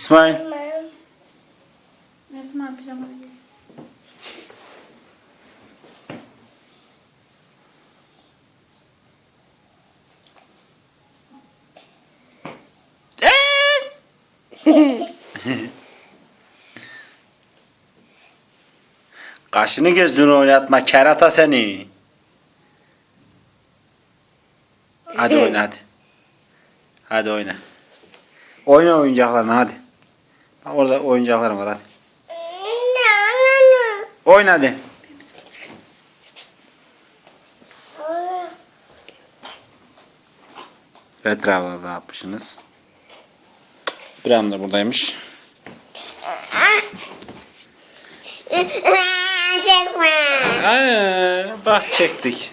İsmail. Esma pijama giy. Kaşını gözünü oynatma kerata seni. Hadi oyna hadi. Hadi oyna. Oyna oyuncaklarını hadi. Orada oyuncaklarım var hadi. Oyna hadi. Etrafı dağıtmışsınız. İbrahim de buradaymış. Çekme. Ee, bak çektik.